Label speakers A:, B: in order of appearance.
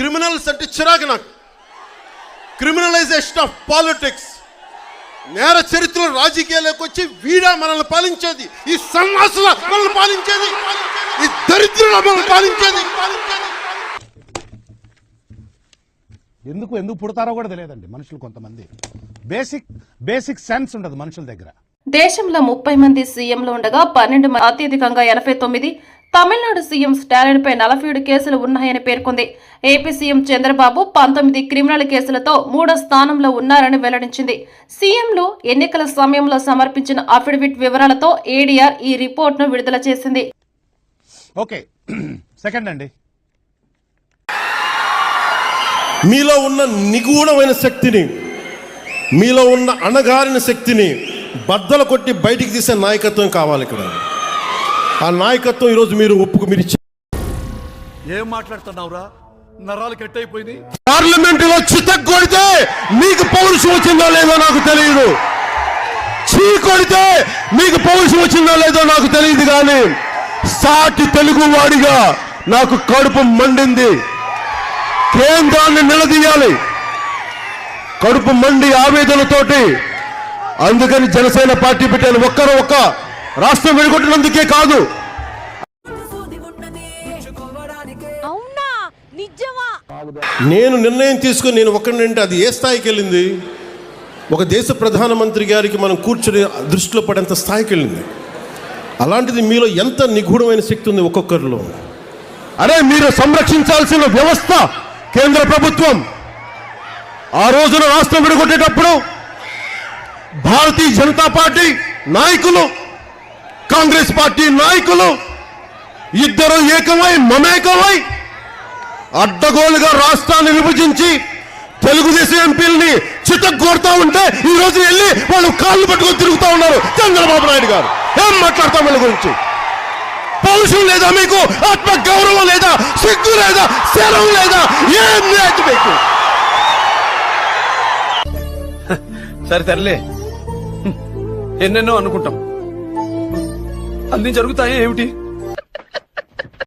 A: Criminals అంటే చిరాకు నాకు. Criminalization of politics. నేర చరిత్రలో రాజకీయాల్లోకి వచ్చి వీడా మనల్ని పాలించేది. ఈ సన్నాసుల మనల్ని పాలించేది. ఈ దరిద్రుల మనల్ని పాలించేది.
B: ఎందుకు ఎందుకు పుడతారో కూడా తెలియదండి మనుషులు కొంతమంది. బేసిక్ బేసిక్ సెన్స్ ఉండదు మనుషుల దగ్గర.
C: దేశంలో ముప్పై మంది సీఎంలు ఉండగా పన్నెండు మంది అత్యధికంగా ఎనభై తొమ్మిది తమిళనాడు సీఎం స్టాలిన్ పై నలభై ఏడు కేసులు ఉన్నాయని పేర్కొంది. ఏపీ సీఎం చంద్రబాబు పంతొమ్మిది క్రిమినల్ కేసులతో మూడో స్థానంలో ఉన్నారని వెల్లడించింది. సీఎంలు ఎన్నికల సమయంలో సమర్పించిన అఫిడవిట్ వివరాలతో ఏడీఆర్ ఈ రిపోర్ట్ను విడుదల చేసింది.
B: ఓకే సెకండ్ అండి
A: మీలో ఉన్న నిగూఢమైన శక్తిని మీలో ఉన్న అణగారిన శక్తిని బద్దలు కొట్టి బయటికి తీసే నాయకత్వం కావాలి ఇక్కడ. ఆ నాయకత్వం ఈరోజు మీరు ఒప్పుకు మీరు
D: ఏం మాట్లాడుతున్నావురా? నరాలు కట్ అయిపోయింది
A: పార్లమెంటులో చిత్త కొడితే మీకు పౌరుషం వచ్చిందో లేదో నాకు తెలియదు. చీ కొడితే మీకు పౌరుషం వచ్చిందో లేదో నాకు తెలియదు కానీ సాటి తెలుగు వాడిగా నాకు కడుపు మండింది. కేంద్రాన్ని నిలదీయాలి. కడుపు మండి ఆవేదనతోటి అందుకని జనసేన పార్టీ పెట్టాను. ఒక్కరు ఒక్క రాష్ట్రం విడగొట్టినందుకే కాదు. నేను నిర్ణయం తీసుకుని నేను ఒక్కడినంటే అది ఏ స్థాయికి వెళ్ళింది? ఒక దేశ ప్రధానమంత్రి గారికి మనం కూర్చొని దృష్టిలో పడేంత స్థాయికి వెళ్ళింది. అలాంటిది మీలో ఎంత నిగూఢమైన శక్తి ఉంది ఒక్కొక్కరిలో? అరే మీరు సంరక్షించాల్సిన వ్యవస్థ కేంద్ర ప్రభుత్వం. ఆ రోజున రాష్ట్రం విడగొట్టేటప్పుడు భారతీయ జనతా పార్టీ నాయకులు కాంగ్రెస్ పార్టీ నాయకులు ఇద్దరు ఏకమై మమేకమై అడ్డగోలుగా రాష్ట్రాన్ని విభజించి తెలుగుదేశం ఎంపీలని చిత్తగొడతా ఉంటే ఈ రోజు వెళ్ళి వాళ్ళు కాళ్ళు పట్టుకొని తిరుగుతూ ఉన్నారు చంద్రబాబు నాయుడు గారు. ఏం మాట్లాడతాం వీళ్ళ గురించి? పౌరుషం లేదా మీకు? ఆత్మ గౌరవం లేదా? సిగ్గు లేదా? శరం లేదా? ఏం లేదు మీకు.
D: సరే తరలే ఎన్నెన్నో అనుకుంటాం. అన్ని జరుగుతాయి ఏమిటి?